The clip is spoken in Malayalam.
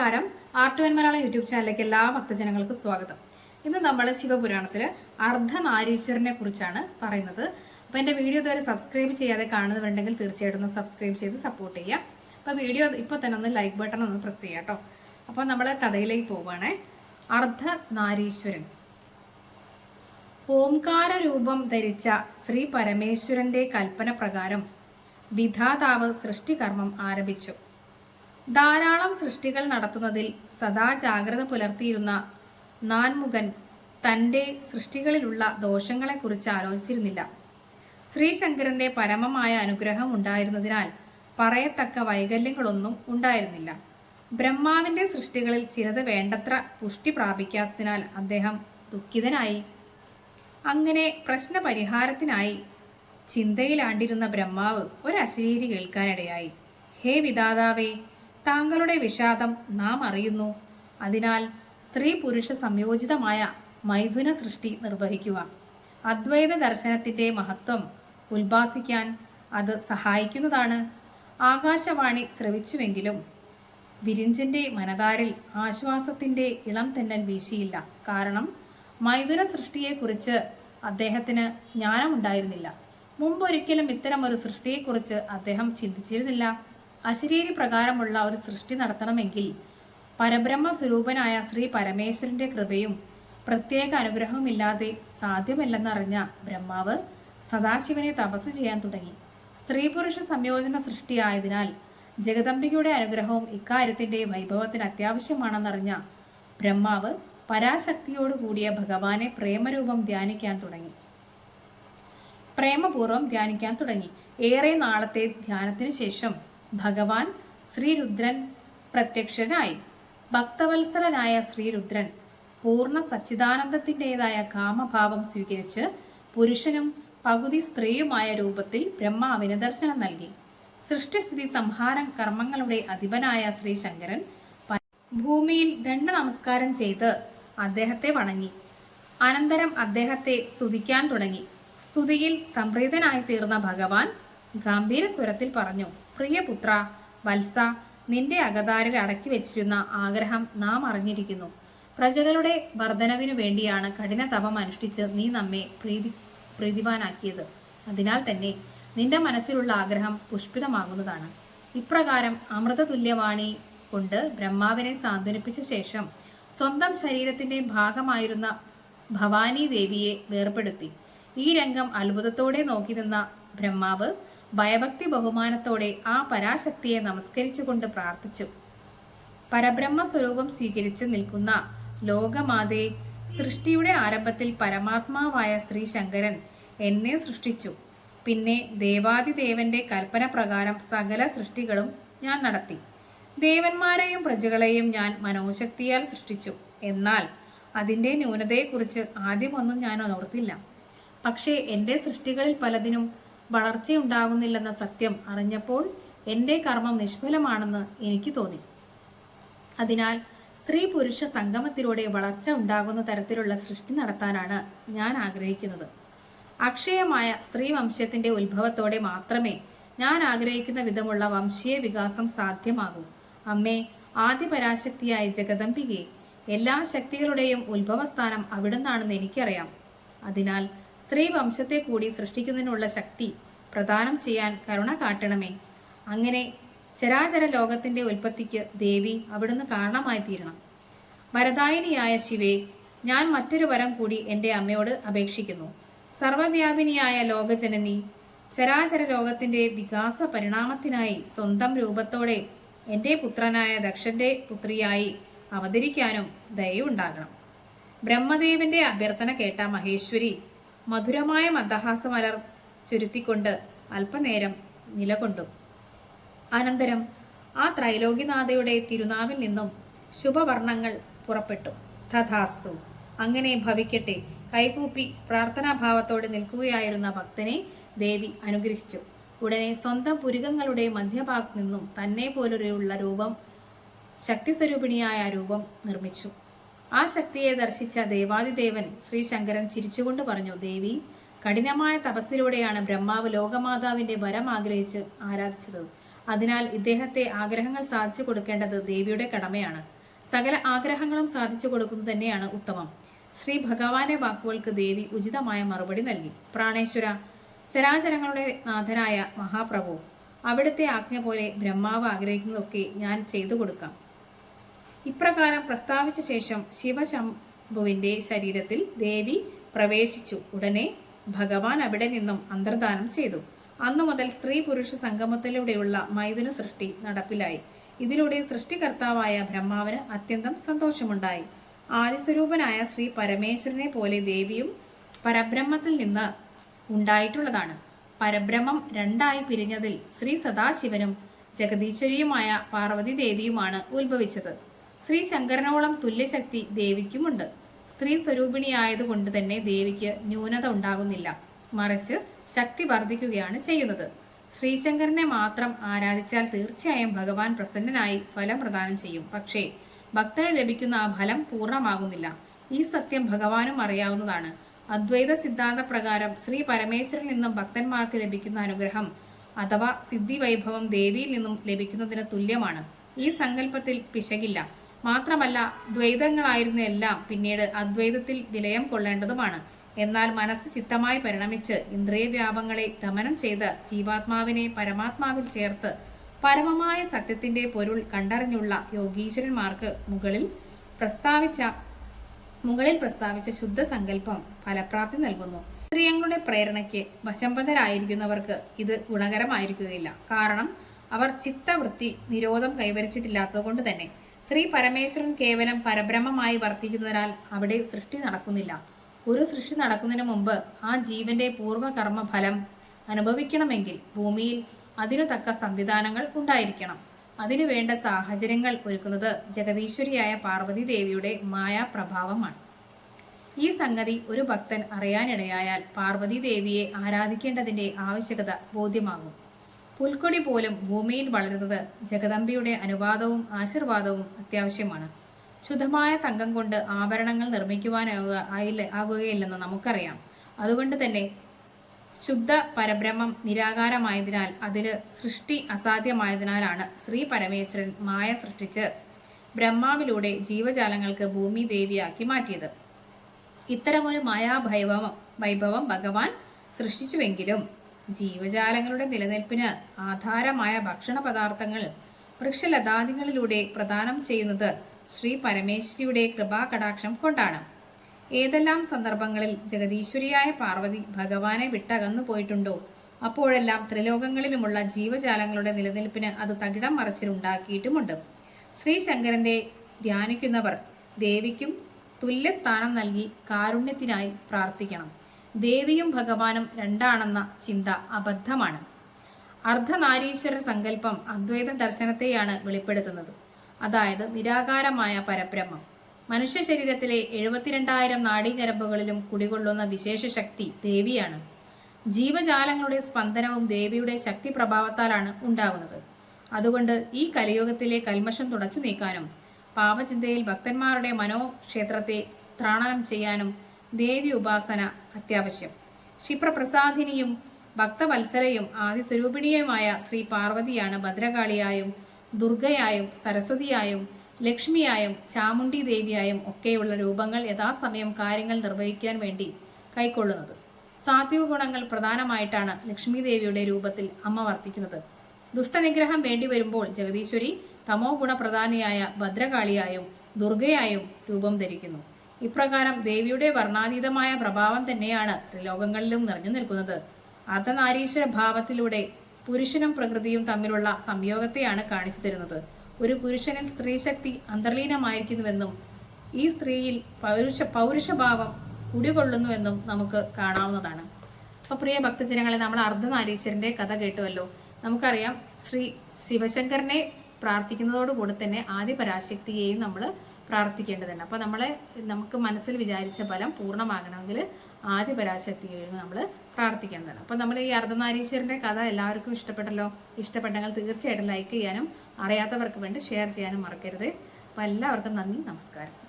നമസ്കാരം. ആർട്ട് വൻ മലയാളം യൂട്യൂബ് ചാനലിലേക്ക് എല്ലാ ഭക്തജനങ്ങൾക്കും സ്വാഗതം. ഇന്ന് നമ്മൾ ശിവപുരാണത്തിൽ അർദ്ധനാരീശ്വരനെ കുറിച്ചാണ് പറയുന്നത്. അപ്പോൾ എന്റെ വീഡിയോ ഇതുവരെ സബ്സ്ക്രൈബ് ചെയ്യാതെ കാണുന്നവരുണ്ടെങ്കിൽ തീർച്ചയായിട്ടും ഒന്ന് സബ്സ്ക്രൈബ് ചെയ്ത് സപ്പോർട്ട് ചെയ്യുക. അപ്പോൾ വീഡിയോ ഇപ്പോൾ തന്നെ ഒന്ന് ലൈക്ക് ബട്ടൺ ഒന്ന് പ്രസ് ചെയ്യാം കേട്ടോ. അപ്പോൾ നമ്മൾ കഥയിലേക്ക് പോവുകയാണേ അർദ്ധനാരീശ്വരൻ. ഓംകാര രൂപം ധരിച്ച ശ്രീ പരമേശ്വരന്റെ കൽപ്പന പ്രകാരം വിധാതാവ് സൃഷ്ടികർമ്മം ആരംഭിച്ചു. ധാരാളം സൃഷ്ടികൾ നടത്തുന്നതിൽ സദാ ജാഗ്രത പുലർത്തിയിരുന്ന നാൻമുഖൻ തന്റെ സൃഷ്ടികളിലുള്ള ദോഷങ്ങളെക്കുറിച്ച് ആലോചിച്ചിരുന്നില്ല. ശ്രീശങ്കരന്റെ പരമമായ അനുഗ്രഹം ഉണ്ടായിരുന്നതിനാൽ പറയത്തക്ക വൈകല്യങ്ങളൊന്നും ഉണ്ടായിരുന്നില്ല. ബ്രഹ്മാവിന്റെ സൃഷ്ടികളിൽ ചിലത് വേണ്ടത്ര പുഷ്ടി പ്രാപിക്കാത്തതിനാൽ അദ്ദേഹം ദുഃഖിതനായി. അങ്ങനെ പ്രശ്നപരിഹാരത്തിനായി ചിന്തയിലാണ്ടിരുന്ന ബ്രഹ്മാവ് ഒരു അശരീരി കേൾക്കാനിടയായി. ഹേ വിധാതാവേ താങ്കളുടെ വിഷാദം നാം അറിയുന്നു. അതിനാൽ സ്ത്രീ പുരുഷ സംയോജിതമായ മൈഥുന സൃഷ്ടി നിർവഹിക്കുക. അദ്വൈത ദർശനത്തിന്റെ മഹത്വം ഉത്ഭാസിക്കാൻ അത് സഹായിക്കുന്നതാണ്. ആകാശവാണി ശ്രവിച്ചുവെങ്കിലും വിരിഞ്ചിന്റെ മനതാരിൽ ആശ്വാസത്തിന്റെ ഇളം തെന്നൽ വീശിയില്ല. കാരണം മൈഥുന സൃഷ്ടിയെക്കുറിച്ച് അദ്ദേഹത്തിന് ജ്ഞാനമുണ്ടായിരുന്നില്ല. മുമ്പൊരിക്കലും ഇത്തരം ഒരു സൃഷ്ടിയെക്കുറിച്ച് അദ്ദേഹം ചിന്തിച്ചിരുന്നില്ല. അശരീരി പ്രകാരമുള്ള ഒരു സൃഷ്ടി നടത്തണമെങ്കിൽ പരബ്രഹ്മ സ്വരൂപനായ ശ്രീ പരമേശ്വരന്റെ കൃപയും പ്രത്യേക അനുഗ്രഹവുമില്ലാതെ സാധ്യമല്ലെന്നറിഞ്ഞ ബ്രഹ്മാവ് സദാശിവനെ തപസ് ചെയ്യാൻ തുടങ്ങി. സ്ത്രീ പുരുഷ സംയോജന സൃഷ്ടിയായതിനാൽ ജഗദംബികയുടെ അനുഗ്രഹവും ഇക്കാര്യത്തിന്റെ വൈഭവത്തിന് അത്യാവശ്യമാണെന്നറിഞ്ഞ ബ്രഹ്മാവ് പരാശക്തിയോടുകൂടിയ ഭഗവാനെ പ്രേമരൂപം ധ്യാനിക്കാൻ തുടങ്ങി. പ്രേമപൂർവം ധ്യാനിക്കാൻ തുടങ്ങി. ഏറെ നാളത്തെ ധ്യാനത്തിന് ശേഷം ഭഗവാൻ ശ്രീരുദ്രൻ പ്രത്യക്ഷനായി. ഭക്തവത്സലനായ ശ്രീരുദ്രൻ പൂർണ സച്ചിദാനന്ദത്തിന്റെതായ കാമഭാവം സ്വീകരിച്ച് പുരുഷനും പകുതി സ്ത്രീയുമായ രൂപത്തിൽ ബ്രഹ്മാവിന് ദർശനം നൽകി. സൃഷ്ടിസ്ഥിതി സംഹാരം കർമ്മങ്ങളുടെ അധിപനായ ശ്രീ ശങ്കരൻ ഭൂമിയിൽ ദണ്ഡ നമസ്കാരം ചെയ്ത് അദ്ദേഹത്തെ വണങ്ങി. അനന്തരം അദ്ദേഹത്തെ സ്തുതിക്കാൻ തുടങ്ങി. സ്തുതിയിൽ സംപ്രീതനായി തീർന്ന ഭഗവാൻ ഗംഭീര സ്വരത്തിൽ പറഞ്ഞു പ്രിയപുത്ര വത്സ നിന്റെ അകതാരിൽ അടക്കി വെച്ചിരുന്ന ആഗ്രഹം നാം അറിഞ്ഞിരിക്കുന്നു. പ്രജകളുടെ വർധനവിനു വേണ്ടിയാണ് കഠിന തപം അനുഷ്ഠിച്ച് നീ നമ്മെ പ്രീതി പ്രീതിവാനാക്കിയത്. അതിനാൽ തന്നെ നിന്റെ മനസ്സിലുള്ള ആഗ്രഹം പുഷ്പിതമാകുന്നതാണ്. ഇപ്രകാരം അമൃതതുല്യവാണി കൊണ്ട് ബ്രഹ്മാവിനെ സാന്ത്വനിപ്പിച്ച ശേഷം സ്വന്തം ശരീരത്തിന്റെ ഭാഗമായിരുന്ന ഭവാനി ദേവിയെ വേർപെടുത്തി ഈ രംഗം അത്ഭുതത്തോടെ നോക്കി നിന്ന ബ്രഹ്മാവ് ഭയഭക്തി ബഹുമാനത്തോടെ ആ പരാശക്തിയെ നമസ്കരിച്ചുകൊണ്ട് പ്രാർത്ഥിച്ചു. പരബ്രഹ്മ സ്വരൂപം സ്വീകരിച്ച് നിൽക്കുന്ന ലോകമാതേ സൃഷ്ടിയുടെ ആരംഭത്തിൽ പരമാത്മാവായ ശ്രീ ശങ്കരൻ എന്നെ സൃഷ്ടിച്ചു. പിന്നെ ദേവാദിദേവന്റെ കൽപ്പന പ്രകാരം സകല സൃഷ്ടികളും ഞാൻ നടത്തി. ദേവന്മാരെയും പ്രജകളെയും ഞാൻ മനോശക്തിയാൽ സൃഷ്ടിച്ചു. എന്നാൽ അതിന്റെ ന്യൂനതയെക്കുറിച്ച് ആദ്യമൊന്നും ഞാൻ ഓർത്തില്ല. പക്ഷേ എന്റെ സൃഷ്ടികളിൽ പലതിനും വളർച്ചയുണ്ടാകുന്നില്ലെന്ന സത്യം അറിഞ്ഞപ്പോൾ എന്റെ കർമ്മം നിഷ്ഫലമാണെന്ന് എനിക്ക് തോന്നി. അതിനാൽ സ്ത്രീ പുരുഷ സംഗമത്തിലൂടെ വളർച്ച ഉണ്ടാകുന്ന തരത്തിലുള്ള സൃഷ്ടി നടത്താനാണ് ഞാൻ ആഗ്രഹിക്കുന്നത്. അക്ഷയമായ സ്ത്രീ വംശത്തിന്റെ ഉത്ഭവത്തോടെ മാത്രമേ ഞാൻ ആഗ്രഹിക്കുന്ന വിധമുള്ള വംശീയ വികാസം സാധ്യമാകൂ. അമ്മേ ആദ്യ ആദിപരാശക്തിയായ ജഗദംബികെ എല്ലാ ശക്തികളുടെയും ഉത്ഭവസ്ഥാനം അവിടുന്നാണെന്ന് എനിക്കറിയാം. അതിനാൽ സ്ത്രീ വംശത്തെ കൂടി സൃഷ്ടിക്കുന്നതിനുള്ള ശക്തി പ്രദാനം ചെയ്യാൻ കരുണ കാട്ടണമേ. അങ്ങനെ ചരാചര ലോകത്തിന്റെ ഉൽപ്പത്തിക്ക് ദേവി അവിടുന്ന് കാരണമായി തീരണം. വരദായിനിയായ ശിവേ ഞാൻ മറ്റൊരു വരം കൂടി എന്റെ അമ്മയോട് അപേക്ഷിക്കുന്നു. സർവവ്യാപിനിയായ ലോകജനനി ചരാചര ലോകത്തിന്റെ വികാസ പരിണാമത്തിനായി സ്വന്തം രൂപത്തോടെ എന്റെ പുത്രനായ ദക്ഷന്റെ പുത്രിയായി അവതരിക്കാനും ദയവുണ്ടാകണം ബ്രഹ്മദേവന്റെ അഭ്യർത്ഥന കേട്ട മഹേശ്വരി മധുരമായ മന്ദഹാസമലർ ചുരുത്തിക്കൊണ്ട് അല്പനേരം നിലകൊണ്ടു. അനന്തരം ആ ത്രൈലോകിനാഥയുടെ തിരുനാവിൽ നിന്നും ശുഭവർണങ്ങൾ പുറപ്പെട്ടു. തഥാസ്തു. അങ്ങനെ ഭവിക്കട്ടെ. കൈകൂപ്പി പ്രാർത്ഥനാഭാവത്തോടെ നിൽക്കുകയായിരുന്ന ഭക്തനെ ദേവി അനുഗ്രഹിച്ചു. ഉടനെ സ്വന്തം പുരുകങ്ങളുടെ മധ്യഭാഗത്തു നിന്നും തന്നെ പോലൊരു രൂപം ശക്തിസ്വരൂപിണിയായ രൂപം നിർമ്മിച്ചു. ആ ശക്തിയെ ദർശിച്ച ദേവാദിദേവൻ ശ്രീ ശങ്കരൻ ചിരിച്ചുകൊണ്ട് പറഞ്ഞു ദേവി കഠിനമായ തപസ്സിലൂടെയാണ് ബ്രഹ്മാവ് ലോകമാതാവിന്റെ വരം ആഗ്രഹിച്ച് ആരാധിച്ചത്. അതിനാൽ ഇദ്ദേഹത്തെ ആഗ്രഹങ്ങൾ സാധിച്ചു കൊടുക്കേണ്ടത് ദേവിയുടെ കടമയാണ്. സകല ആഗ്രഹങ്ങളും സാധിച്ചു കൊടുക്കുന്നത് തന്നെയാണ് ഉത്തമം. ശ്രീ ഭഗവാന്റെ വാക്കുകൾക്ക് ദേവി ഉചിതമായ മറുപടി നൽകി. പ്രാണേശ്വര ചരാചരങ്ങളുടെ നാഥനായ മഹാപ്രഭു അവിടുത്തെ ആജ്ഞ പോലെ ബ്രഹ്മാവ് ആഗ്രഹിക്കുന്നതൊക്കെ ഞാൻ ചെയ്തു കൊടുക്കാം. ഇപ്രകാരം പ്രസ്താവിച്ച ശേഷം ശിവശംഭുവിന്റെ ശരീരത്തിൽ ദേവി പ്രവേശിച്ചു. ഉടനെ ഭഗവാൻ അവിടെ നിന്നും അന്തർദാനം ചെയ്തു. അന്നു മുതൽ സ്ത്രീ പുരുഷ സംഗമത്തിലൂടെയുള്ള മൈഥുന സൃഷ്ടി നടപ്പിലായി. ഇതിലൂടെ സൃഷ്ടികർത്താവായ ബ്രഹ്മാവിന് അത്യന്തം സന്തോഷമുണ്ടായി. ആദിസ്വരൂപനായ ശ്രീ പരമേശ്വരനെ പോലെ ദേവിയും പരബ്രഹ്മത്തിൽ നിന്ന് ഉണ്ടായിട്ടുള്ളതാണ്. പരബ്രഹ്മം രണ്ടായി പിരിഞ്ഞതിൽ ശ്രീ സദാശിവനും ജഗദീശ്വരിയുമായ പാർവതി ദേവിയുമാണ് ഉത്ഭവിച്ചത്. ശ്രീ ശങ്കരനോളം തുല്യശക്തി ദേവിക്കുമുണ്ട്. സ്ത്രീ സ്വരൂപിണിയായതുകൊണ്ട് തന്നെ ദേവിക്ക് ന്യൂനത ഉണ്ടാകുന്നില്ല. മറിച്ച് ശക്തി വർദ്ധിക്കുകയാണ് ചെയ്യുന്നത്. ശ്രീശങ്കരനെ മാത്രം ആരാധിച്ചാൽ തീർച്ചയായും ഭഗവാൻ പ്രസന്നനായി ഫലം പ്രദാനം ചെയ്യും. പക്ഷേ ഭക്തന് ലഭിക്കുന്ന ആ ഫലം പൂർണമാകുന്നില്ല. ഈ സത്യം ഭഗവാനും അറിയാവുന്നതാണ്. അദ്വൈത സിദ്ധാന്ത പ്രകാരം ശ്രീ പരമേശ്വരിൽ നിന്നും ഭക്തന്മാർക്ക് ലഭിക്കുന്ന അനുഗ്രഹം അഥവാ സിദ്ധി വൈഭവം ദേവിയിൽ നിന്നും ലഭിക്കുന്നതിന് തുല്യമാണ്. ഈ സങ്കല്പത്തിൽ പിശകില്ല. മാത്രമല്ല ദ്വൈതങ്ങളായിരുന്ന എല്ലാം പിന്നീട് അദ്വൈതത്തിൽ വിലയം കൊള്ളേണ്ടതുമാണ്. എന്നാൽ മനസ്സ് ചിത്തമായി പരിണമിച്ച് ഇന്ദ്രിയ വ്യാപങ്ങളെ ദമനം ചെയ്ത് ജീവാത്മാവിനെ പരമാത്മാവിൽ ചേർത്ത് പരമമായ സത്യത്തിന്റെ പൊരുൾ കണ്ടറിഞ്ഞുള്ള യോഗീശ്വരന്മാർക്ക് മുകളിൽ പ്രസ്താവിച്ച മുകളിൽ പ്രസ്താവിച്ച ശുദ്ധ സങ്കല്പം ഫലപ്രാപ്തി നൽകുന്നു. ഇന്ദ്രിയങ്ങളുടെ പ്രേരണയ്ക്ക് വശംബദ്ധരായിരിക്കുന്നവർക്ക് ഇത് ഗുണകരമായിരിക്കുകയില്ല. കാരണം അവർ ചിത്തവൃത്തി നിരോധം കൈവരിച്ചിട്ടില്ലാത്തതുകൊണ്ട് തന്നെ. ശ്രീ പരമേശ്വരൻ കേവലം പരബ്രഹ്മമായി വർത്തിക്കുന്നതിനാൽ അവിടെ സൃഷ്ടി നടക്കുന്നില്ല. ഒരു സൃഷ്ടി നടക്കുന്നതിന് മുമ്പ് ആ ജീവന്റെ പൂർവകർമ്മ ഫലം അനുഭവിക്കണമെങ്കിൽ ഭൂമിയിൽ അതിനു തക്ക സംവിധാനങ്ങൾ ഉണ്ടായിരിക്കണം. അതിനു വേണ്ട സാഹചര്യങ്ങൾ ഒരുക്കുന്നത് ജഗതീശ്വരിയായ പാർവതി ദേവിയുടെ മായാപ്രഭാവമാണ്. ഈ സംഗതി ഒരു ഭക്തൻ അറിയാനിടയായാൽ പാർവതി ദേവിയെ ആരാധിക്കേണ്ടതിന്റെ ആവശ്യകത ബോധ്യമാകും. പുൽക്കൊടി പോലും ഭൂമിയിൽ വളരുന്നത് ജഗദമ്പിയുടെ അനുവാദവും ആശീർവാദവും അത്യാവശ്യമാണ്. ശുദ്ധമായ തങ്കം കൊണ്ട് ആഭരണങ്ങൾ നിർമ്മിക്കുവാനാവുക ആയില്ല ആകുകയില്ലെന്ന് നമുക്കറിയാം. അതുകൊണ്ട് തന്നെ ശുദ്ധ പരബ്രഹ്മം നിരാകാരമായതിനാൽ അതിൽ സൃഷ്ടി അസാധ്യമായതിനാലാണ് ശ്രീ പരമേശ്വരൻ മായ സൃഷ്ടിച്ച് ബ്രഹ്മാവിലൂടെ ജീവജാലങ്ങൾക്ക് ഭൂമി ദേവിയാക്കി മാറ്റിയത്. ഇത്തരമൊരു മായാഭൈഭവം വൈഭവം ഭഗവാൻ സൃഷ്ടിച്ചുവെങ്കിലും ജീവജാലങ്ങളുടെ നിലനിൽപ്പിന് ആധാരമായ ഭക്ഷണ പദാർത്ഥങ്ങൾ വൃക്ഷലതാദികളിലൂടെ പ്രദാനം ചെയ്യുന്നത് ശ്രീ പരമേശ്വരിയുടെ കൃപാകടാക്ഷം കൊണ്ടാണ്. ഏതെല്ലാം സന്ദർഭങ്ങളിൽ ജഗദീശ്വരിയായ പാർവതി ഭഗവാനെ വിട്ടകന്നു പോയിട്ടുണ്ടോ? അപ്പോഴെല്ലാം ത്രിലോകങ്ങളിലുമുള്ള ജീവജാലങ്ങളുടെ നിലനിൽപ്പിന് അത് തകിടം മറച്ചിലുണ്ടാക്കിയിട്ടുമുണ്ട്. ശ്രീശങ്കരന്റെ ധ്യാനിക്കുന്നവർ ദേവിക്കും തുല്യ സ്ഥാനം നൽകി കാരുണ്യത്തിനായി പ്രാർത്ഥിക്കണം. ദേവിയും ഭഗവാനും രണ്ടാണെന്ന ചിന്ത അബദ്ധമാണ്. അർദ്ധനാരീശ്വര സങ്കല്പം അദ്വൈത ദർശനത്തെയാണ് വെളിപ്പെടുത്തുന്നത്. അതായത് നിരാകാരമായ പരബ്രഹ്മം. മനുഷ്യ ശരീരത്തിലെ എഴുപത്തിരണ്ടായിരം നാഡീഞരമ്പുകളിലും കുടികൊള്ളുന്ന വിശേഷ ശക്തി ദേവിയാണ്. ജീവജാലങ്ങളുടെ സ്പന്ദനവും ദേവിയുടെ ശക്തി പ്രഭാവത്താലാണ് ഉണ്ടാകുന്നത്. അതുകൊണ്ട് ഈ കലിയുഗത്തിലെ കൽമഷം തുടച്ചു നീക്കാനും പാപചിന്തയിൽ ഭക്തന്മാരുടെ മനോക്ഷേത്രത്തെ ത്രാണനം ചെയ്യാനും ദേവി ഉപാസന അത്യാവശ്യം. ക്ഷിപ്രപ്രസാദിനിയും ഭക്തവത്സലയും ആദിസ്വരൂപിണിയുമായ ശ്രീ പാർവതിയാണ് ഭദ്രകാളിയായും ദുർഗയായും സരസ്വതിയായും ലക്ഷ്മിയായും ചാമുണ്ഡി ദേവിയായും ഒക്കെയുള്ള രൂപങ്ങൾ യഥാസമയം കാര്യങ്ങൾ നിർവഹിക്കാൻ വേണ്ടി കൈക്കൊള്ളുന്നത്. സാത്വിക ഗുണങ്ങൾ പ്രധാനമായിട്ടാണ് ലക്ഷ്മി ദേവിയുടെ രൂപത്തിൽ അമ്മ വർത്തിക്കുന്നത്. ദുഷ്ടനിഗ്രഹം വേണ്ടി വരുമ്പോൾ ജഗദീശ്വരി തമോ ഗുണപ്രധാനിയായ ഭദ്രകാളിയായും ദുർഗയായും രൂപം ധരിക്കുന്നു. ഇപ്രകാരം ദേവിയുടെ വർണാതീതമായ പ്രഭാവം തന്നെയാണ് ത്രിലോകങ്ങളിലും നിറഞ്ഞു നിൽക്കുന്നത്. അർദ്ധനാരീശ്വര ഭാവത്തിലൂടെ പുരുഷനും പ്രകൃതിയും തമ്മിലുള്ള സംയോഗത്തെയാണ് കാണിച്ചു തരുന്നത്. ഒരു പുരുഷനിൽ സ്ത്രീശക്തി അന്തർലീനമായിരിക്കുന്നുവെന്നും ഈ സ്ത്രീയിൽ പൗരുഷ പൗരുഷഭാവം കുടികൊള്ളുന്നുവെന്നും നമുക്ക് കാണാവുന്നതാണ്. അപ്പോൾ പ്രിയ ഭക്തജനങ്ങളെ നമ്മൾ അർദ്ധനാരീശ്വരന്റെ കഥ കേട്ടുവല്ലോ. നമുക്കറിയാം ശ്രീ ശിവശങ്കരനെ പ്രാർത്ഥിക്കുന്നതോടുകൂടി തന്നെ ആദ്യ പരാശക്തിയെയും നമ്മൾ പ്രാർത്ഥിക്കേണ്ടതുണ്ട്. അപ്പോൾ നമ്മളെ നമുക്ക് മനസ്സിൽ വിചാരിച്ച ഫലം പൂർണമാകണമെങ്കിൽ ആദ്യ പരാശക്തി കഴിഞ്ഞ് നമ്മൾ പ്രാർത്ഥിക്കേണ്ടതാണ്. അപ്പോൾ നമ്മൾ ഈ അർദ്ധനാരീശ്വരന്റെ കഥ എല്ലാവർക്കും ഇഷ്ടപ്പെട്ടല്ലോ? ഇഷ്ടപ്പെട്ടെങ്കിൽ തീർച്ചയായിട്ടും ലൈക്ക് ചെയ്യാനും അറിയാത്തവർക്ക് വേണ്ടി ഷെയർ ചെയ്യാനും മറക്കരുത്. അപ്പോൾ എല്ലാവർക്കും നന്ദി നമസ്കാരം.